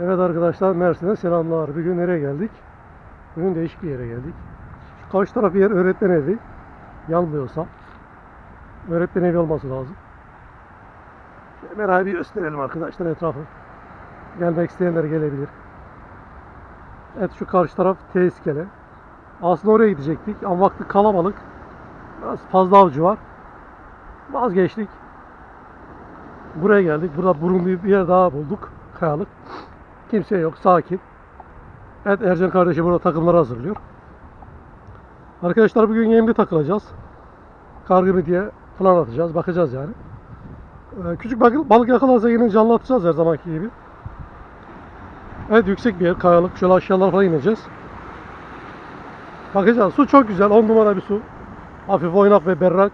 Evet arkadaşlar Mersin'e selamlar. Bugün nereye geldik? Bugün değişik bir yere geldik. Şu karşı taraf bir yer öğretmen evi. Yanmıyorsam. Öğretmen evi olması lazım. Merhaba bir gösterelim arkadaşlar etrafı. Gelmek isteyenler gelebilir. Evet şu karşı taraf teiskele. Aslında oraya gidecektik ama vakti kalabalık. Biraz fazla avcı var. Vazgeçtik. Buraya geldik. Burada burun bir yer daha bulduk. Kayalık. Kimse yok. Sakin. Evet Ercan kardeşim burada takımları hazırlıyor. Arkadaşlar bugün yemli takılacağız. Kargı diye falan atacağız. Bakacağız yani. Ee, küçük balık, balık yakalarsa yine canlı atacağız her zamanki gibi. Evet yüksek bir yer. Kayalık. Şöyle aşağılara falan ineceğiz. Bakacağız. Su çok güzel. 10 numara bir su. Hafif oynak ve berrak.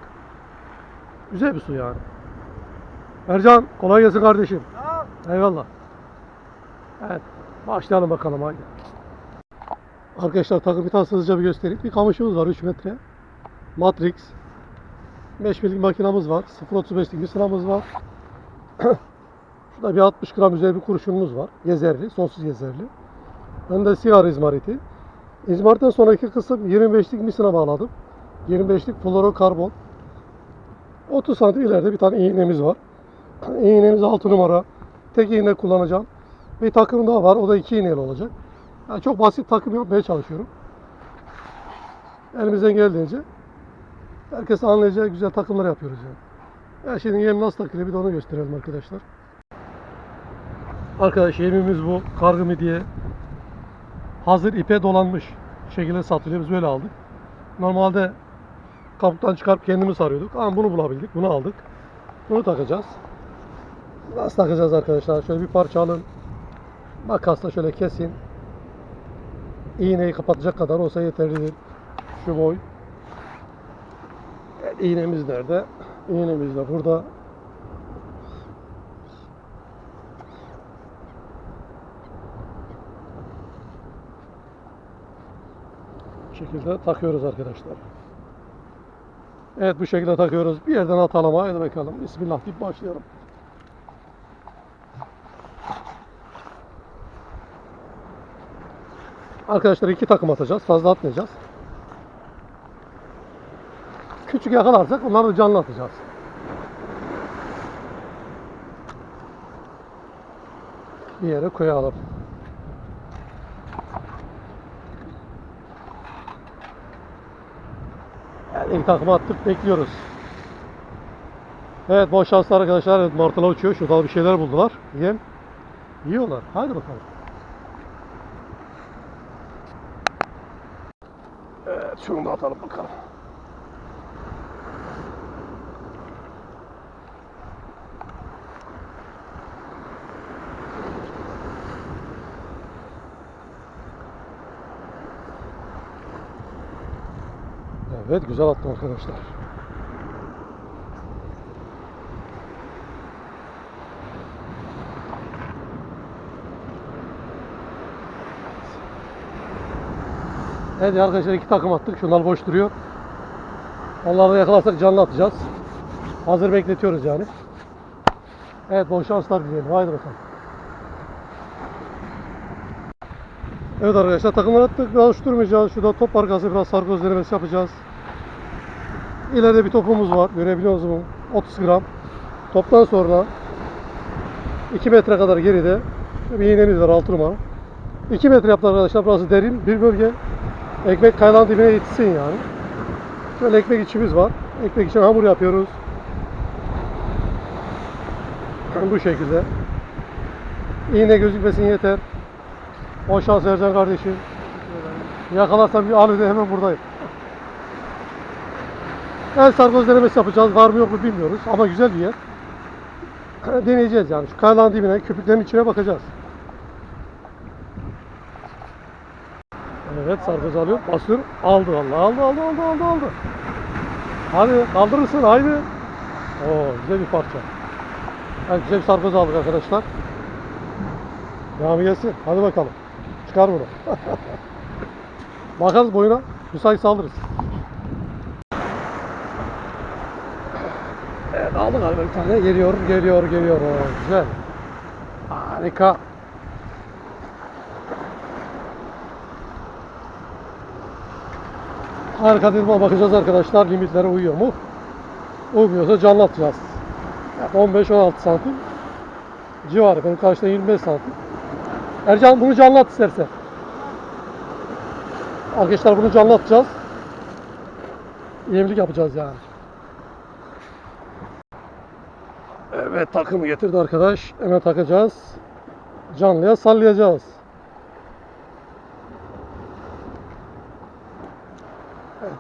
Güzel bir su yani. Ercan kolay gelsin kardeşim. Eyvallah. Evet. Başlayalım bakalım haydi. Arkadaşlar takım bir tane hızlıca bir göstereyim. Bir kamışımız var 3 metre. Matrix. 5 milik makinamız var. 0.35'lik bir sıramız var. Şurada bir 60 gram üzeri bir kurşunumuz var. Gezerli, sonsuz gezerli. Önde siyah izmariti. İzmaritten sonraki kısım 25'lik misina bağladım. 25'lik fluorokarbon. 30 santim ileride bir tane iğnemiz var. İğnemiz 6 numara. Tek iğne kullanacağım. Bir takım daha var. O da iki iğneli olacak. Yani çok basit takım yapmaya çalışıyorum. Elimizden geldiğince herkes anlayacağı güzel takımlar yapıyoruz yani. Ya şimdi yem nasıl takılıyor bir de onu gösterelim arkadaşlar. Arkadaş yemimiz bu. Kargı diye hazır ipe dolanmış şekilde satılıyor. Biz böyle aldık. Normalde kapuktan çıkarıp kendimiz sarıyorduk. Ama bunu bulabildik. Bunu aldık. Bunu takacağız. Nasıl takacağız arkadaşlar? Şöyle bir parça alın. Makasla şöyle kesin. İğneyi kapatacak kadar olsa yeterlidir. Şu boy. Evet, iğnemiz nerede? İğnemiz de burada. Bu şekilde takıyoruz arkadaşlar. Evet bu şekilde takıyoruz. Bir yerden atalım. Haydi bakalım. Bismillah deyip başlayalım. Arkadaşlar iki takım atacağız. Fazla atmayacağız. Küçük yakalarsak onları da canlı atacağız. Bir yere koyalım. Yani ilk takımı attık. Bekliyoruz. Evet bol şanslar arkadaşlar. Evet, martılar uçuyor. Şurada bir şeyler buldular. Yem. Yiyorlar. Hadi bakalım. Evet şunu da atalım bakalım. Evet güzel attım arkadaşlar. Evet arkadaşlar iki takım attık. Şunlar boş duruyor. Onları yakalarsak canlı atacağız. Hazır bekletiyoruz yani. Evet bol şanslar dileyelim. Haydi bakalım. Evet arkadaşlar takımlar attık. Biraz uçturmayacağız. Şurada top arkası biraz sarkoz denemesi yapacağız. İleride bir topumuz var. Görebiliyor musunuz? 30 gram. Toptan sonra 2 metre kadar geride bir iğnemiz var 6 numara. 2 metre yaptı arkadaşlar. Burası derin bir bölge. Ekmek kaynağın dibine yetişsin yani. Şöyle ekmek içimiz var. Ekmek için hamur yapıyoruz. Bu şekilde. İğne gözükmesin yeter. O şans Ercan kardeşim. Yakalarsam bir anı hemen buradayım. El sargoz denemesi yapacağız. Var mı yok mu bilmiyoruz ama güzel bir yer. Deneyeceğiz yani. Şu kaynağın dibine, köpüklerin içine bakacağız. Evet sargoz alıyor. Basıyor. Aldı Allah. Aldı aldı aldı aldı aldı. Hadi kaldırırsın haydi. Oo güzel bir parça. Evet, güzel bir sargoz aldık arkadaşlar. Devamı gelsin. Hadi bakalım. Çıkar bunu. Bakarız boyuna. Müsait alırız. Evet aldık galiba bir tane. Geliyor, geliyor, geliyor. Oo, güzel. Harika. Arka dirma bakacağız arkadaşlar limitlere uyuyor mu? Uymuyorsa canlı atacağız. Yani 15-16 santim civarı. Benim karşıda 25 santim. Ercan bunu canlı at istersen. Arkadaşlar bunu canlı atacağız. Yemlik yapacağız yani. Evet takımı getirdi arkadaş. Hemen takacağız. Canlıya sallayacağız.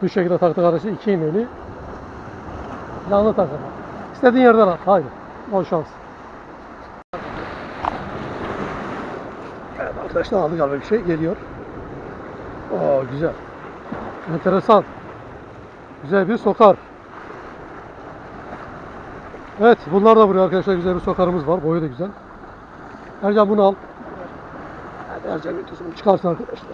Evet, bu şekilde taktık arkadaşlar. iki iğneli. Canlı takımı. İstediğin yerden at. Haydi. Bol şans. Evet arkadaşlar aldı galiba bir şey geliyor. Oo güzel. Enteresan. Güzel bir sokar. Evet bunlar da buraya arkadaşlar güzel bir sokarımız var. Boyu da güzel. Ercan bunu al. Hadi Ercan götürsün. Çıkarsın arkadaşlar.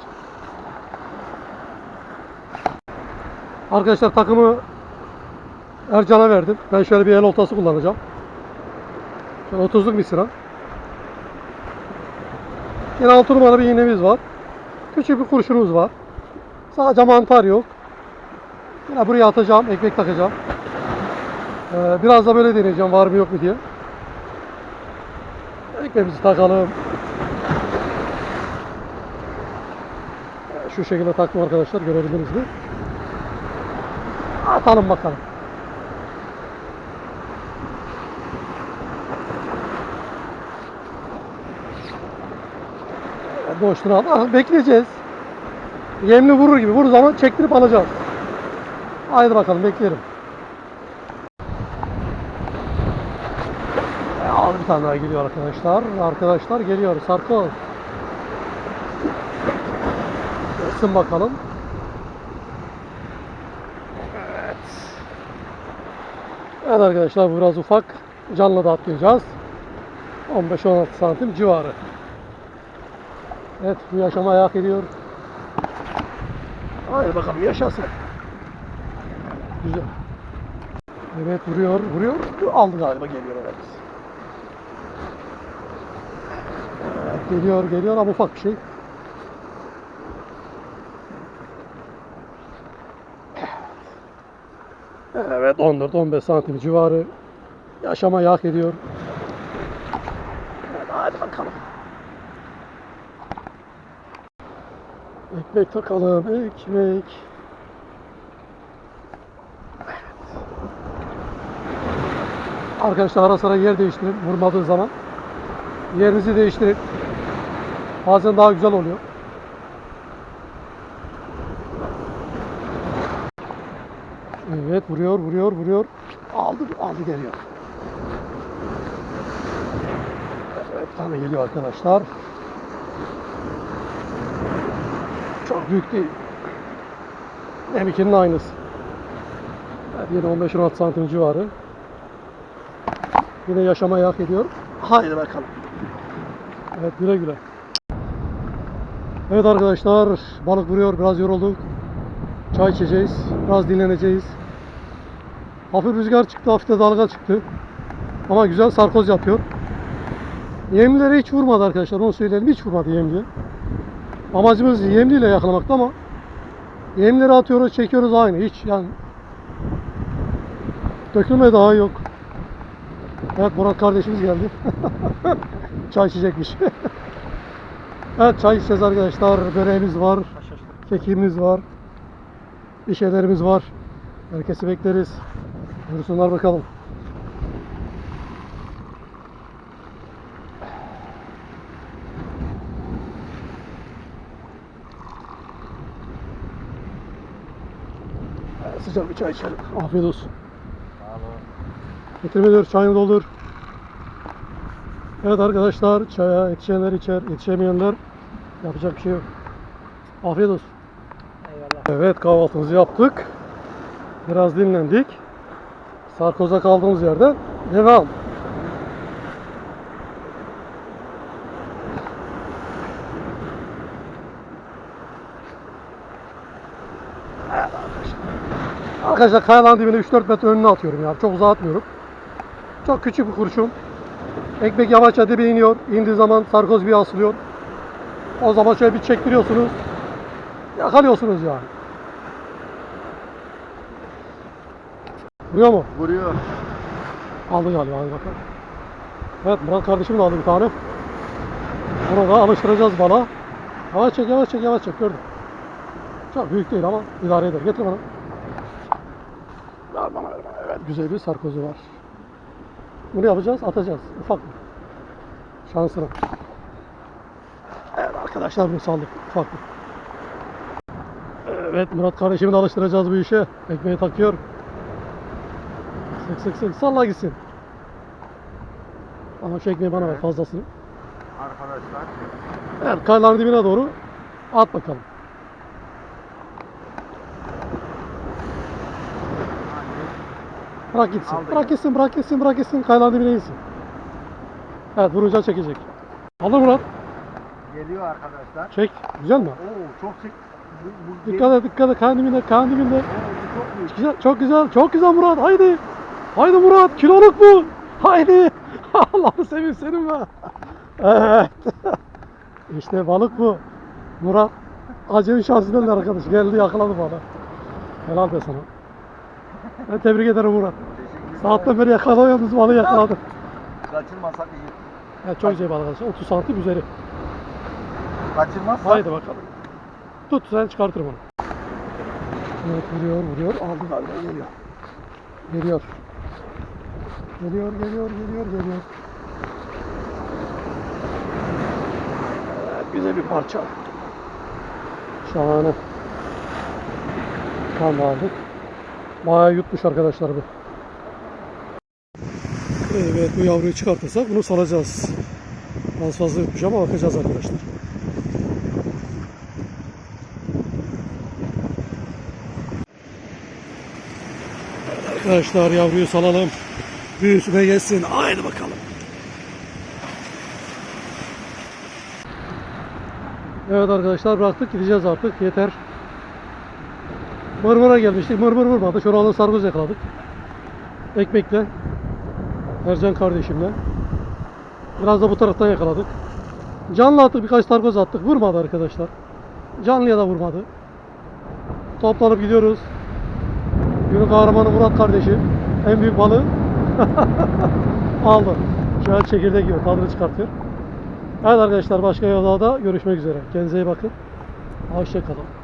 Arkadaşlar takımı Ercan'a verdim. Ben şöyle bir el oltası kullanacağım. Şöyle 30'luk bir sıra. Yine 6 numara bir iğnemiz var. Küçük bir kurşunumuz var. Sadece mantar yok. Yine buraya atacağım, ekmek takacağım. Ee, biraz da böyle deneyeceğim var mı yok mu diye. Ekmeğimizi takalım. Şu şekilde taktım arkadaşlar görebildiniz mi? Atalım bakalım. Boşluğunu al. Bekleyeceğiz. Yemli vurur gibi. Vurur zaman çektirip alacağız. Haydi bakalım bekleyelim. E, Al bir tane daha geliyor arkadaşlar. Arkadaşlar geliyor. Sarkoz. Gelsin bakalım. Evet. Evet arkadaşlar biraz ufak. Canlı da atlayacağız. 15-16 santim civarı. Evet bu yaşama ayak ediyor. Haydi bakalım yaşasın. Güzel. Evet vuruyor, vuruyor. Aldı galiba geliyor evet. Evet, geliyor, geliyor ama ufak bir şey. Evet 14-15 santim civarı yaşama yak ediyor. Evet, hadi bakalım. Ekmek takalım, ekmek. Arkadaşlar ara sıra yer değiştirin vurmadığı zaman. Yerinizi değiştirin. Bazen daha güzel oluyor. Evet vuruyor vuruyor vuruyor. Aldı aldı geliyor. Evet tane geliyor arkadaşlar. Çok büyük değil. M2'nin aynısı. Yine 15-16 santim civarı. Yine yaşamaya hak ediyor. Haydi bakalım. Evet güle güle. Evet arkadaşlar balık vuruyor biraz yorulduk. Çay içeceğiz. Biraz dinleneceğiz. Hafif rüzgar çıktı, hafif de dalga çıktı. Ama güzel sarkoz yapıyor. Yemlilere hiç vurmadı arkadaşlar onu söyleyelim. Hiç vurmadı yemli. Amacımız yemliyle yakalamakta ama yemleri atıyoruz, çekiyoruz aynı. Hiç yani dökülme daha yok. Evet Murat kardeşimiz geldi. çay içecekmiş. evet çay içeceğiz arkadaşlar. Böreğimiz var. Kekimiz var. Bir şeylerimiz var. Herkesi bekleriz. Buyursunlar bakalım. Sıcak bir çay içelim. Afiyet olsun. Getirme diyor, çayını doldur. Evet arkadaşlar, çaya yetişenler içer, yetişemeyenler yapacak bir şey yok. Afiyet olsun. Evet kahvaltımızı yaptık. Biraz dinlendik. Sarkoz'a kaldığımız yerden devam. Arkadaşlar. Kayaların dibine 3-4 metre önüne atıyorum ya. Çok uzatmıyorum. Çok küçük bir kurşun. Ekmek yavaşça dibe iniyor. İndiği zaman sarkoz bir asılıyor. O zaman şöyle bir çektiriyorsunuz. Yakalıyorsunuz yani. Vuruyor mu? Vuruyor. Aldı galiba hadi bakalım. Evet Murat kardeşim de aldı bir tane. Bunu da alıştıracağız bana. Yavaş çek yavaş çek yavaş çek gördüm. Çok büyük değil ama idare eder. Getir bana. Ver bana ver bana. Evet güzel bir sarkozu var. Bunu yapacağız atacağız. Ufak bir. Şansına. Evet arkadaşlar bunu saldık. Ufak bir. Evet Murat kardeşimi de alıştıracağız bu işe. Ekmeği takıyor. Sık sık sık salla gitsin. Ama şu ekmeği bana ver fazlasını. Arkadaşlar. Evet kayların dibine doğru at bakalım. Bırak gitsin. Aldık. Bırak gitsin, bırak gitsin, bırak gitsin. Kayların dibine insin. Evet vurunca çekecek. Alır Murat. Geliyor arkadaşlar. Çek. Güzel mi? Oo çok sık. Bu, bu Dikkat et, dikkat et. Kayın dibinde, kayın dibinde. Oo, bu çok büyük. Güzel, çok güzel, çok güzel Murat. Haydi. Haydi Murat. Kiloluk bu. Haydi. Allah'ını seveyim senin be. Evet. işte balık bu. Murat. Acemi şansından arkadaş. Geldi yakaladı bana. Helal be sana. Ben tebrik ederim Murat. Saatten beri yakalayamıyoruz balığı yakaladı. Kaçırmasak iyi. Evet, çok güzel balık arkadaşlar. 30 santim üzeri. Kaçırmazsak. Haydi bakalım. Tut sen çıkartır bunu. Evet vuruyor vuruyor. Aldı galiba geliyor. Geliyor. Geliyor geliyor geliyor geliyor. Evet, güzel bir parça. Şahane. Tam aldık. Bayağı yutmuş arkadaşlar bu. Evet bu yavruyu çıkartırsak bunu salacağız. Az fazla yutmuş ama bakacağız arkadaşlar. Arkadaşlar yavruyu salalım. Büyüsüne gelsin. Haydi bakalım. Evet arkadaşlar bıraktık gideceğiz artık. Yeter. Mırmır'a gelmiştik. Mırmır vurmadı. Şuralı sargoz yakaladık. Ekmekle. Ercan kardeşimle. Biraz da bu taraftan yakaladık. Canlı attık birkaç sargoz attık. Vurmadı arkadaşlar. Canlıya da vurmadı. Toplanıp gidiyoruz. Günün kahramanı Murat kardeşim. En büyük balığı aldı. Şu an çekirdek yiyor. Tadını çıkartıyor. Evet arkadaşlar başka yolda görüşmek üzere. Kendinize iyi bakın. Hoşçakalın.